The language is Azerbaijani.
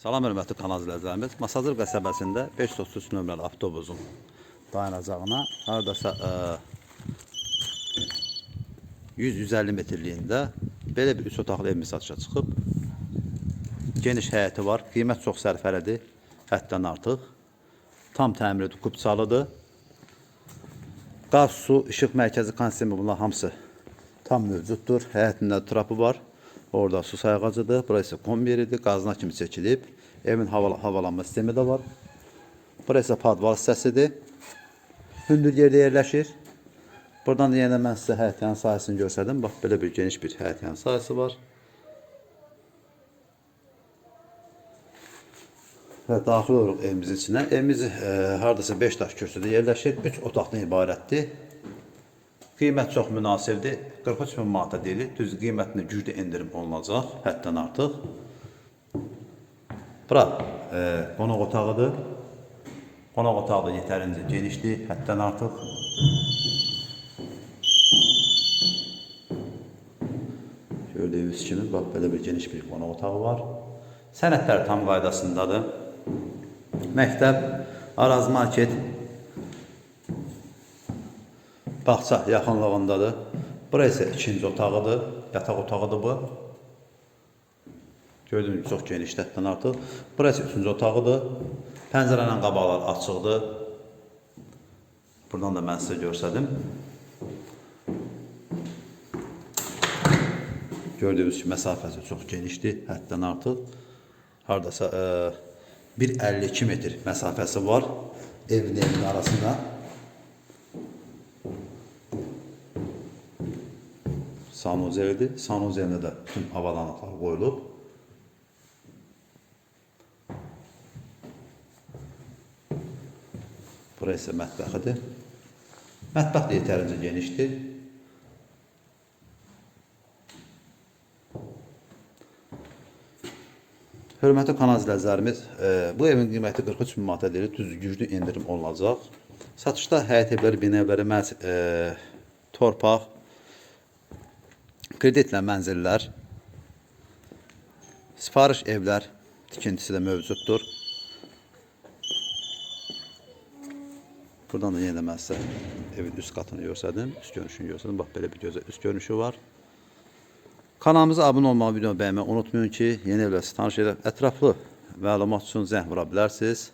Salam hörmətli kanal izləyicilərimiz. Masazır qəsəbəsində 533 nömrəli avtobusun dayanacağına hardasa e, 100-150 metrliyində belə bir 3 otaqlı ev satışa çıxıb. Geniş həyəti var, qiymət çox sərfəlidir, həddən artıq. Tam təmir edilib, kupçalıdır. Qaz, su, işıq mərkəzi konsemi bunlar hamısı tam mövcuddur. Həyətində trapı var. Orada su sayğacıdır. Burası isə konveyeridir. Qazına kimi çəkilib. Evin havala havalanma sistemi də var. Burası padval hissəsidir. Hündür yerdə yerləşir. Buradan da yenə mən sizə həyət yan sahəsini göstərdim. Bax, belə bir geniş bir həyət yan sahəsi var. Və daxil oluruq evimizin içinə. Evimiz e, hardasa 5 daş kürsüdə yerləşir. 3 otaqdan ibarətdir. Qiymət çox münasibdir. 43 min manata deyilir. Düz qiymətində güclü endirim olunacaq, həddən artıq. Bura e, qonaq otağıdır. Qonaq otağı da yetərincə genişdir, həddən artıq. Gördüyünüz kimi bax belə bir geniş bir qonaq otağı var. Sənədlər tam qaydasındadır. Məktəb, Araz market, bağça yaxınlığındadır. Bura isə ikinci otağıdır, yataq otağıdır bu. Gördüyünüz çox geniş həddən artıq. Bura isə üçüncü otağıdır. Pəncərələ qabaqlar açıqdır. Buradan da mən sizə göstərdim. Gördüyünüz kimi məsafəsi çox genişdir, həddən artıq. Hardasa e, 1.52 metr məsafəsi var evin evin arasında. Sanuzelidir. Sanuzelində də bütün avalanıqlar qoyulub. Bura isə mətbəxidir. Mətbəx də yetərincə genişdir. Hörmətli kanal izləyicilərimiz, e, bu evin qiyməti 43 min manata deyilir, düz güclü endirim olunacaq. Satışda həyət evləri, bina evləri, məhz e, torpaq, kreditlə mənzillər, sifariş evlər tikintisi də mövcuddur. Buradan da yenə mən evin üst qatını göstərdim, üst görünüşünü göstərdim. Bax belə bir gözəl üst görünüşü var. Kanalımıza abunə olmağı, videonu bəyənməyi unutmayın ki, yeni evlər tanış edək. Ətraflı məlumat üçün zəng vura bilərsiniz.